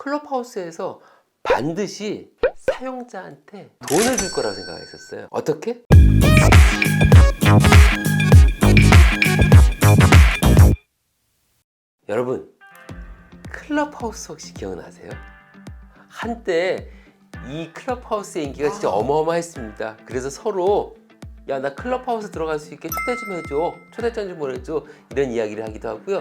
클럽하우스에서 반드시 사용자한테 돈을 줄 거라고 생각했었어요. 어떻게? 여러분, 클럽하우스 혹시 기억나세요? 한때 이 클럽하우스의 인기가 진짜 어마어마했습니다. 그래서 서로 야 나 클럽하우스 들어갈 수 있게 초대 좀 해줘 초대장 좀 보내줘 이런 이야기를 하기도 하고요.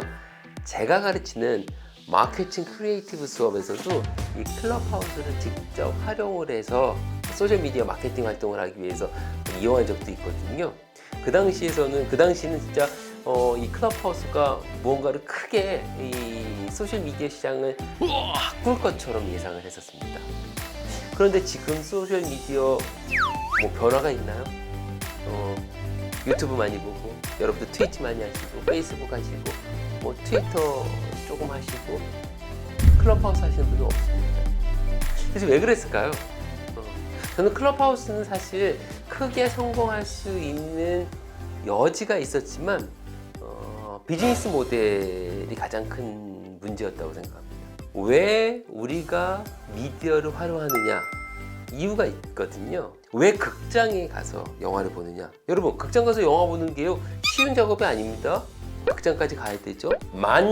제가 가르치는 마케팅 크리에이티브 수업에서도 이 클럽하우스를 직접 활용을 해서 소셜미디어 마케팅 활동을 하기 위해서 이용한 적도 있거든요. 그 당시에서는 그 당시는 진짜 어, 이 클럽하우스가 무언가를 크게 이 소셜미디어 시장을 바꿀 것처럼 예상을 했었습니다. 그런데 지금 소셜미디어 뭐 변화가 있나요? 어, 유튜브 많이 보고 여러분들 트위치 많이 하시고 페이스북 하시고 뭐 트위터 조금 하시고 클럽하우스 하시는 분은 없습니다. 그래서 왜 그랬을까요? 어, 저는 클럽하우스는 사실 크게 성공할 수 있는 여지가 있었지만 어, 비즈니스 모델이 가장 큰 문제였다고 생각합니다. 왜 우리가 미디어를 활용하느냐? 이유가 있거든요. 왜 극장에 가서 영화를 보느냐? 여러분, 극장 가서 영화 보는 게요 쉬운 작업이 아닙니다. 극장까지 가야 되죠. 만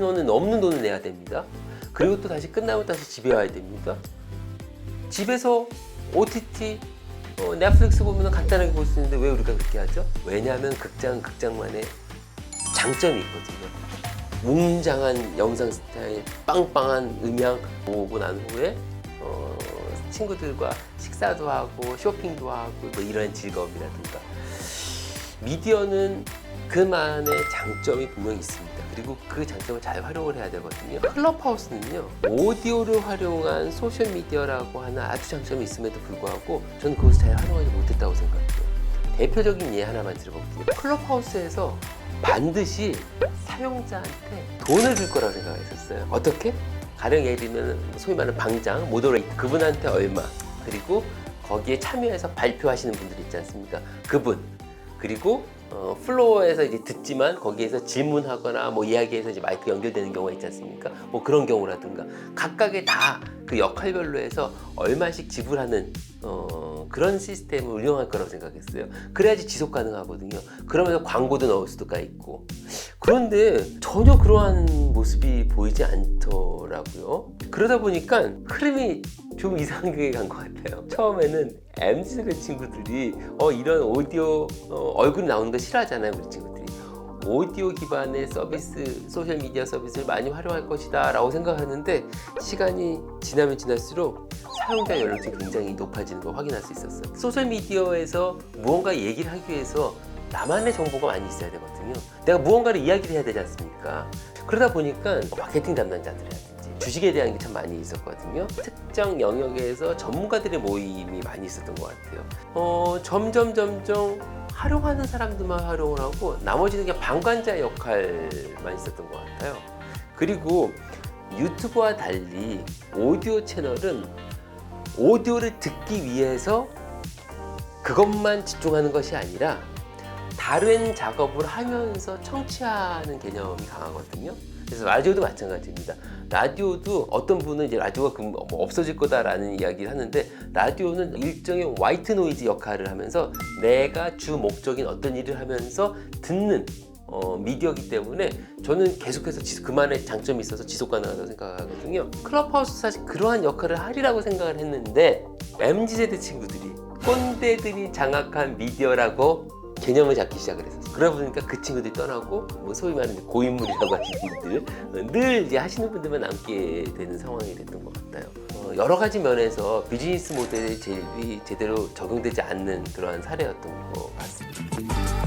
원은 넘는 돈을 내야 됩니다. 그리고 또 다시 끝나면 다시 집에 와야 됩니다. 집에서 OTT, 어, 넷플릭스 보면 간단하게 볼 수 있는데 왜 우리가 그렇게 하죠? 왜냐하면 극장 극장만의 장점이 있거든요. 웅장한 영상 스타일, 빵빵한 음향 보고 난 후에 어, 친구들과 식사도 하고 쇼핑도 하고 뭐 이런 즐거움이라든가 미디어는 그만의 장점이 분명히 있습니다. 그리고 그 장점을 잘 활용을 해야 되거든요. 클럽하우스는요, 오디오를 활용한 소셜미디어라고 하는 아주 장점이 있음에도 불구하고 저는 그것을 잘 활용하지 못했다고 생각해요. 대표적인 예 하나만 들어볼게요. 클럽하우스에서 반드시 사용자한테 돈을 줄 거라고 생각했었어요. 어떻게? 가령 예를 들면 소위 말하는 방장, 모더레이터 그분한테 얼마 그리고 거기에 참여해서 발표하시는 분들 있지 않습니까? 그분 그리고 어, 플로어에서 이제 듣지만 거기에서 질문하거나 뭐 이야기해서 이제 마이크 연결되는 경우가 있지 않습니까? 뭐 그런 경우라든가 각각의 다 그 역할별로 해서 얼마씩 지불하는 어, 그런 시스템을 운영할 거라고 생각했어요. 그래야지 지속 가능하거든요. 그러면서 광고도 넣을 수가 있고. 그런데 전혀 그러한 모습이 보이지 않더라고요. 그러다 보니까 흐름이 좀 이상하게 간 것 같아요. 처음에는 MZ세대 친구들이 어, 이런 오디오 어, 얼굴이 나오는 거 싫어하잖아요, 우리 친구들이. 오디오 기반의 서비스, 소셜미디어 서비스를 많이 활용할 것이다 라고 생각하는데 시간이 지나면 지날수록 사용자 연령층이 굉장히 높아지는 걸 확인할 수 있었어요. 소셜미디어에서 무언가 얘기를 하기 위해서 나만의 정보가 많이 있어야 되거든요. 내가 무언가를 이야기를 해야 되지 않습니까? 그러다 보니까 마케팅 담당자들이라든지 주식에 대한 게 참 많이 있었거든요. 특정 영역에서 전문가들의 모임이 많이 있었던 것 같아요. 어, 점점 점점 활용하는 사람들만 활용을 하고 나머지는 그냥 방관자 역할만 있었던 것 같아요. 그리고 유튜브와 달리 오디오 채널은 오디오를 듣기 위해서 그것만 집중하는 것이 아니라 다른 작업을 하면서 청취하는 개념이 강하거든요. 그래서 라디오도 마찬가지입니다. 라디오도 어떤 분은 이제 라디오가 금- 뭐 없어질 거다라는 이야기를 하는데 라디오는 일종의 화이트 노이즈 역할을 하면서 내가 주 목적인 어떤 일을 하면서 듣는 어, 미디어이기 때문에 저는 계속해서 지- 그만의 장점이 있어서 지속 가능하다고 생각하거든요. 클럽하우스 사실 그러한 역할을 하리라고 생각을 했는데 MZ 세대 친구들이 꼰대들이 장악한 미디어라고 개념을 잡기 시작을 했었어요. 그러다 보니까 그 친구들이 떠나고 뭐 소위 말하는 고인물이라고 하시는 분들 어, 늘 이제 하시는 분들만 남게 되는 상황이 됐던 것 같아요. 어, 여러 가지 면에서 비즈니스 모델이 제, 제대로 적용되지 않는 그러한 사례였던 것 같습니다.